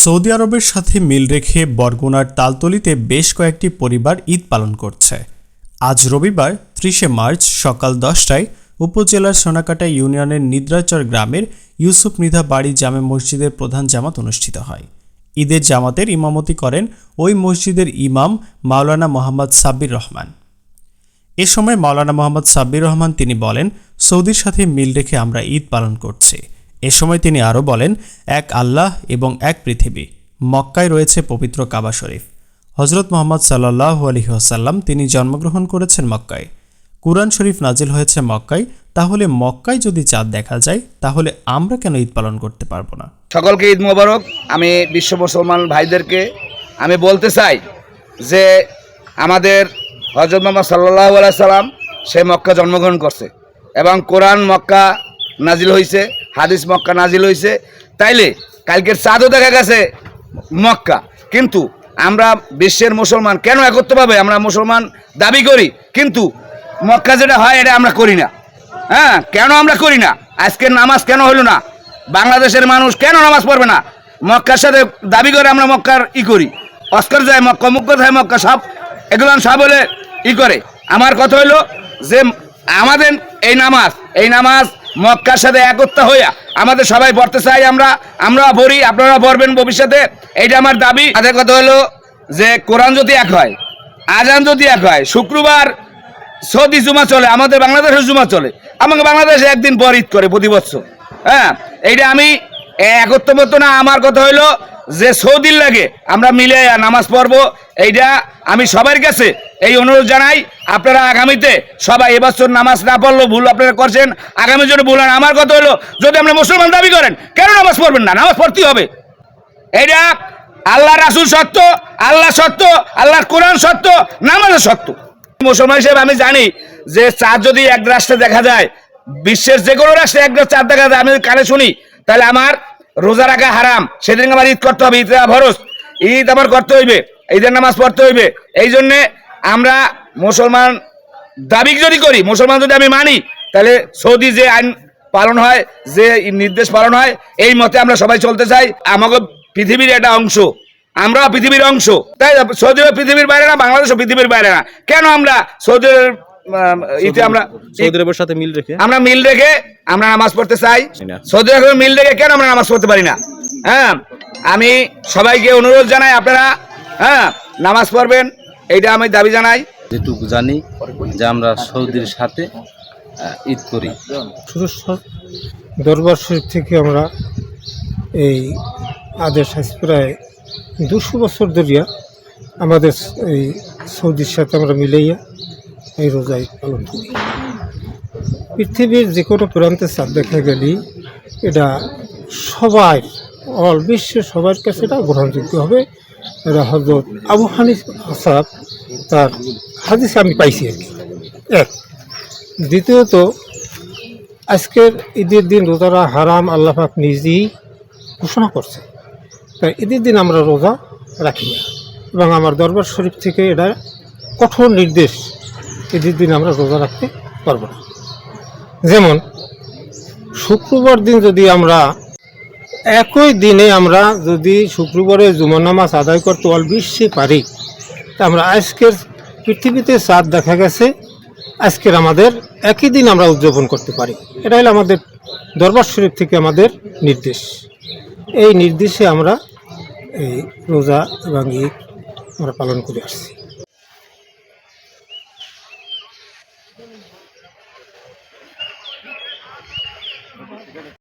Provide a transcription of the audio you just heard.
Saudi আরবের সাথে মিল রেখে বরগুনার তালতলিতে বেশ কয়েকটি পরিবার ঈদ পালন করছে। আজ রবিবার, ত্রিশে মার্চ, সকাল দশটায় উপজেলার সোনাকাটা ইউনিয়নের নিদ্রাচর গ্রামের ইউসুফ নিধা বাড়ি জামে মসজিদের প্রধান জামাত অনুষ্ঠিত হয়। ঈদের জামাতের ইমামতি করেন ওই মসজিদের ইমাম মাওলানা মোহাম্মদ সাব্বির রহমান। এ সময় মাওলানা মোহাম্মদ সাব্বির রহমান তিনি বলেন, সৌদির সাথে মিল রেখে আমরা ঈদ পালন করছি। এ সময় তিনি আরও বলেন, এক আল্লাহ এবং এক পৃথিবী। মক্কায় রয়েছে পবিত্র কাবা শরীফ। হজরত মোহাম্মদ সাল্লাহ আলহিহাসাল্লাম তিনি জন্মগ্রহণ করেছেন মক্কায়। কুরআন শরীফ নাজিল হয়েছে মক্কায়, তাহলে মক্কায় যদি চাঁদ দেখা যায়, তাহলে আমরা কেন ঈদ পালন করতে পারব না? সকলকে ঈদ মোবারক। আমি বিশ্ব মুসলমান ভাইদেরকে আমি বলতে চাই যে আমাদের হজরত মোহাম্মদ সাল্লাহ সাল্লাম সে মক্কা জন্মগ্রহণ করছে এবং কোরআন মক্কা নাজিল হয়েছে হাদিস মক্কা নাজিল হয়েছে তাইলে কালকের চাঁদও দেখা গেছে মক্কা। কিন্তু আমরা বিশ্বের মুসলমান কেন একত্রভাবে আমরা মুসলমান দাবি করি? কিন্তু মক্কা যেটা হয়, এটা আমরা করি না। হ্যাঁ কেন আমরা করি না? আজকের নামাজ কেন হলো না? বাংলাদেশের মানুষ কেন নামাজ পড়বে না? মক্কার সাথে দাবি করে আমরা মক্কার ই করি। অস্কার যায় মক্কা মুক্ত যায় মক্কা সব এগুলো সব হলে ই করে। আমার কথা হলো যে আমাদের এই নামাজ এই নামাজ মক্কার সাথে একত্র হইয়া আমাদের সবাই পড়তে চাই আমরা আমরা পড়ি আপনারা পড়বেন ভবিষ্যতে, এইটা আমার দাবি। তাদের কথা হলো যে কোরআন যদি এক হয়, আজান যদি এক হয়, শুক্রবার সৌদি জুমা চলে, আমাদের বাংলাদেশে জুমা চলে, আমাকে বাংলাদেশে একদিন পর ঈদ করে প্রতি বছর। হ্যাঁ এইটা আমি একত্রমত না, আমার কথা হইল যে সৌদির লাগে আমরা মিলে নামাজ পড়ব এইটা আমি সবার কাছে এই অনুরোধ জানাই, আপনারা আগামীতে সবাই এবছর নামাজ না পড়ল ভুল আপনারা করছেন। আগামী জন্য ভুল আমার কথা হলো, যদি আপনি মুসলমান দাবি করেন, কেন নামাজ পড়বেন না? নামাজ পড়তেই হবে। এইটা আল্লাহ রাসুল সত্য, আল্লাহ সত্য, আল্লাহর কোরআন সত্য, নামাজও সত্য। মুসলমান হিসেবে আমি জানি যে চাঁদ যদি এক রাষ্ট্রে দেখা যায়, বিশ্বের যে কোনো রাষ্ট্রে এক চাঁদ দেখা যায়, আমি কানে শুনি, তাহলে আমার রোজা রাখা হারাম। সেদিন আমার ঈদ করতে হবে ঈদ ভরস ঈদ আমার করতে হইবে। ঈদের নামাজ পড়তে হইবে এই জন্যে আমরা মুসলমান দাবি যদি করি মুসলমান যদি আমি মানি তাহলে সৌদি যে আইন পালন হয় যে নির্দেশ পালন হয় এই মতে আমরা সবাই চলতে চাই। আমাকে পৃথিবীর একটা অংশ আমরা পৃথিবীর অংশ। তাই সৌদি আরব পৃথিবীর বাইরে না বাংলাদেশও পৃথিবীর বাইরে না। কেন আমরা সৌদি ইতে আমরা সৌদি আরবের সাথে মিল রেখে? আমরা মিল রেখে আমরা নামাজ পড়তে চাই। সৌদি আরবের মিল রেখে কেন আমরা নামাজ পড়তে পারি না? হ্যাঁ আমি সবাইকে অনুরোধ জানাই আপনারা হ্যাঁ নামাজ পড়বেন এইটা আমি দাবি জানাই। যেটুকু জানি যে আমরা সৌদির সাথে ঈদ করি। সুরেশ্বর দরবার শরীফ থেকে আমরা এই আদেশ প্রায় দুশো বছর ধরিয়া আমাদের এই সৌদির সাথে আমরা মিলাইয়া এই রোজাই পালন করি। পৃথিবীর যে কোনো প্রান্তে চাঁদ দেখা গেলি এটা সবাই অল বিশ্বের সবার কাছে এটা গ্রহণযোগ্য হবে। এটা হজরত আবু হানিফ আসাদ, তার হাদিস আমি পাইছি আর কি। এক। দ্বিতীয়ত, আজকের ঈদের দিন রোজারা হারাম, আল্লাহ পাক নিজেই ঘোষণা করছে তাই ঈদের দিন আমরা রোজা রাখি না। এবং আমার দরবার শরীফ থেকে এটা কঠোর নির্দেশ ঈদের দিন আমরা রোজা রাখতে পারব না। যেমন, শুক্রবার দিন যদি আমরা একই দিনে আমরা যদি শুক্রবারে জুমার নামাজ আদায় করতে অল বিশ্বে পারি, তা আমরা আজকের পৃথিবীতে চাঁদ দেখা গেছে। আজকের আমাদের একই দিন আমরা উদযাপন করতে পারি। এটা হলো আমাদের দরবার শরীফ থেকে আমাদের নির্দেশ। এই নির্দেশে আমরা এই রোজা এবং ঈদ আমরা পালন করে আসছি।